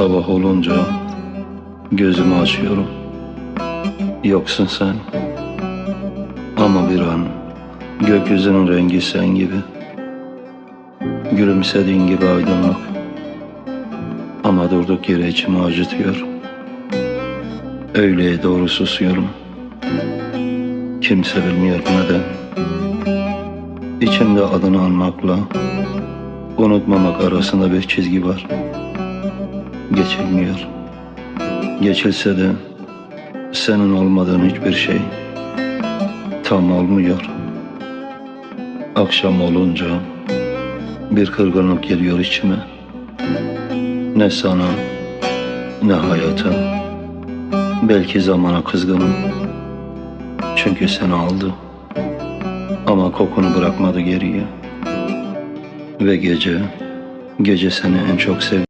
Sabah olunca gözümü açıyorum. Yoksun sen. Ama bir an gökyüzünün rengi sen gibi. Gülümsediğin gibi aydınlık. Ama durduk yere içimi acıtıyor. Öğleye doğru susuyorum. Kimse bilmiyor neden. İçimde adını anmakla unutmamak arasında bir çizgi var. Geçilmiyor. Geçilse de senin olmadığın hiçbir şey tam olmuyor. Akşam olunca bir kırgınlık geliyor içime. Ne sana ne hayata. Belki zamana kızgınım. Çünkü seni aldı. Ama kokunu bırakmadı geriye. Ve gece, gece seni en çok sevdim.